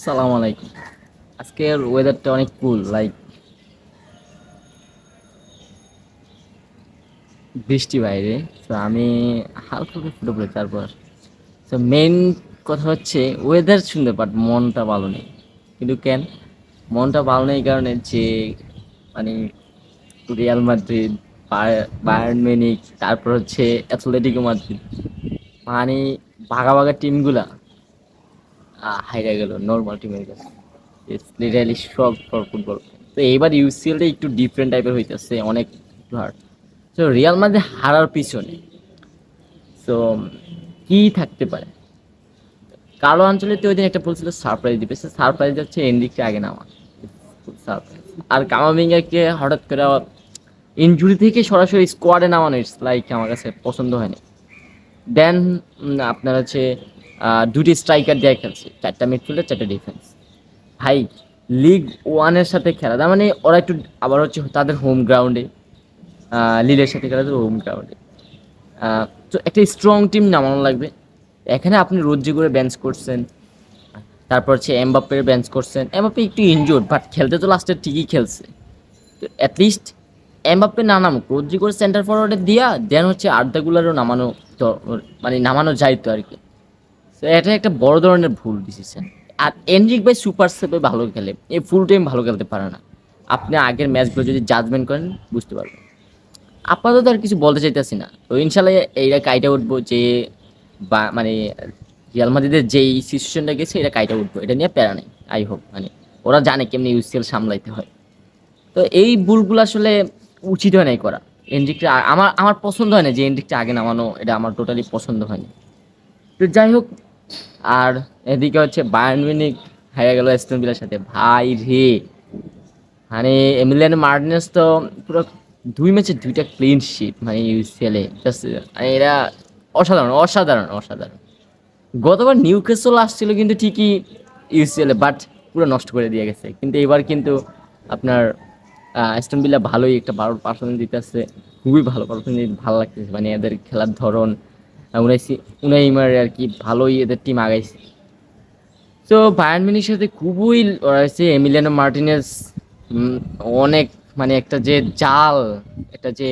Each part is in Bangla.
সালাম আলাইকুম। আজকের ওয়েদারটা অনেক কুল লাইক বৃষ্টি বাইরে তো আমি হালকা করে ফুটে পড়ে তারপর। তো মেন কথা হচ্ছে ওয়েদার সুন্দর বাট মনটা ভালো নেই। কিন্তু কেন? মনটা ভালো নেই কারণে যে মানে রিয়াল মাদ্রিদ বায়ার্ন মিউনিক তারপর হচ্ছে অ্যাথলেটিকো মাদ্রিদ মানে ভাগা ভাগা টিমগুলা হাইরা গেল নর্মাল টিমের কাছে। It's literally shock for football তো এইবার ইউসিএলটা একটু ডিফারেন্ট টাইপের হইতেছে, অনেক হার্ড তো রিয়াল মাঝে হারার পিছনে তো কি থাকতে পারে? কালো অঞ্চলে তো ওই দিন একটা বলছিল সারপ্রাইজ দিবে। সে সারপ্রাইজ হচ্ছে এনডিককে আগে নামা। সারপ্রাইজ আর কামাবিঙ্গাকে হঠাৎ করে ইনজুরি থেকে সরাসরি স্কোয়াডে নামানো ইটস লাইক আমার কাছে পছন্দ হয়নি। দেন আপনার হচ্ছে দুটি স্ট্রাইকার দিয়ে খেলছে, চারটা মিডফিল্ডার চারটা ডিফেন্স ভাই লিগ ওয়ানের সাথে খেলা, তার মানে ওরা একটু আবার হচ্ছে তাদের হোম গ্রাউন্ডে লিলের সাথে খেলা তো হোম গ্রাউন্ডে তো একটা স্ট্রং টিম নামানো লাগবে। এখানে আপনি রোজ্জি করে বেঞ্চ করছেন, তারপর হচ্ছে এমবাপ্পের বেঞ্চ করছেন। এমবাপ্পে একটু ইনজোর্ড বাট খেলতে তো লাস্টে ঠিকই খেলছে। তো অ্যাটলিস্ট এমবাপ্পে না নামুক রোজ্জি করে সেন্টার ফরওয়ার্ডে দিয়া দেন হচ্ছে আর্দাগুলারও নামানো মানে নামানো যাইতো আর কি। তো এটা একটা বড় ধরনের ভুল ডিসিশন আর এনরিক ভাই সুপার সেভে ভালো খেলে। এই ফুল টাইম ভালো খেলতে পারে না। আপনি আগের ম্যাচগুলো যদি জাজমেন্ট করেন, বুঝতে পারবেন। আপাতত আর কিছু বলতে চাইতেছি না। তো ইনশাল্লাহ এইটা কাইটা উঠবো যে বা মানে রিয়াল মাদ্রিদের যেই সিচুয়েশনটা গেছে এটা কাইটা উঠবো। এটা নিয়ে প্যারা নেই। আই হোপ মানে ওরা জানে কেমনি ইউসিএল সামলাইতে হয়। তো এই ভুলগুলো আসলে উচিত হয় নাই করা। এনডিকটা আমার আমার পছন্দ হয় না যে এনডিকটা আগে নামানো। এটা আমার টোটালি পছন্দ হয়নি। তো যাই হোক আর এদিকে হচ্ছে বায়ার্ন মিউনিক হেরে গেল এস্টন ভিলার সাথে। ভাই রে। মানে এমিলিয়ান মার্টিনেস তো পুরো দুই ম্যাচে দুইটা ক্লিন শিট মানে ইউসিএলে মানে এরা অসাধারণ অসাধারণ অসাধারণ। গতবার নিউ ক্যাসল আসছিল কিন্তু ঠিকই ইউসিএলে বাট পুরো নষ্ট করে দিয়ে গেছে। কিন্তু এবার কিন্তু আপনার অ্যাস্টন ভিলা ভালোই একটা ভালো পারফরমেন্স দিতেছে। খুবই ভালো পারফরমেন্স ভালো লাগতেছে। মানে এদের খেলার ধরন আহ, উনাই সি- আর কি ভালোই এদের টিম আগাইছে। তো বায়ার্ন মিনির সাথে খুবই রয়েছে এমিলিয়ানো মার্টিনেস অনেক মানে একটা যে জাল একটা যে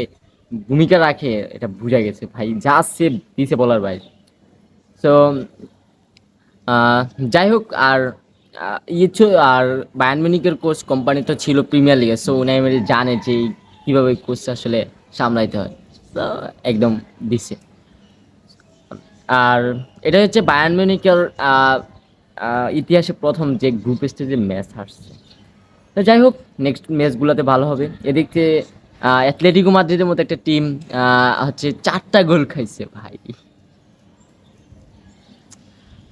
ভূমিকা রাখে এটা বুঝা গেছে। ভাই যা সে দিছে বলার বাইরে তো যাই হোক আর আহ, ইয়ে আর বায়ান মিউনিকের কোচ কোম্পানি তো ছিল প্রিমিয়ার লিগে সো উনি জানে যে কীভাবে কোচ আসলে সামলাইতে হয়। তো একদম দিছে। আর এটা হচ্ছে বায়ান মিউনিকের ইতিহাসে প্রথম যে গ্রুপ স্টেজে ম্যাচ হারছে। তো যাই হোক নেক্সট ম্যাচগুলোতে ভালো হবে। এদিক থেকে অ্যাথলেটিকো মাদ্রিদের মতো একটা টিম হচ্ছে চারটা গোল খাইছে ভাই।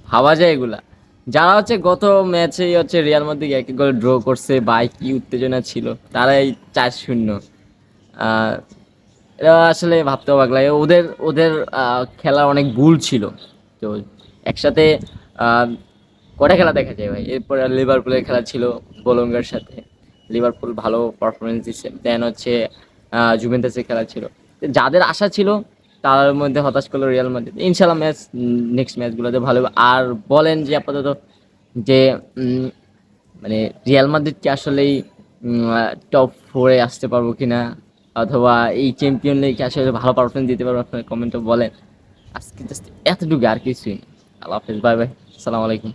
ভাবা যায় এগুলা। যারা হচ্ছে গত ম্যাচে হচ্ছে রিয়াল মাদ্রিদ এক গোল ড্র করছে বা কি উত্তেজনা ছিল, তারাই চার শূন্য। এটা আসলে ভাবতে অবাক লাগে। ওদের ওদের খেলা অনেক ভুল ছিল। তো একসাথে কটা খেলা দেখা যায় ভাই? এরপরে লিভারপুলের খেলা ছিল বোলঙ্গার সাথে। লিভারপুল ভালো পারফরমেন্স দিচ্ছে দেন হচ্ছে জুভেন্টাসের খেলা ছিল। যাদের আশা ছিল, তার মধ্যে হতাশ করল রিয়াল মাদ্রিদ ইনশাল্লাহ ম্যাচ নেক্সট ম্যাচগুলোতে ভালো আর বলেন যে আপাতত যে মানে রিয়াল মাদ্রিদ কি আসলেই টপ ফোরে আসতে পারব কিনা? অথবা এই চ্যাম্পিয়ন লিগ আসলে ভালো পারফরমেন্স দিতে পারব আপনার কমেন্টে বলেন। আজকে জাস্ট এতটুকু আর কিছুই। না। আল্লাহ হাফেজ বাই বাই আসসালামু আলাইকুম।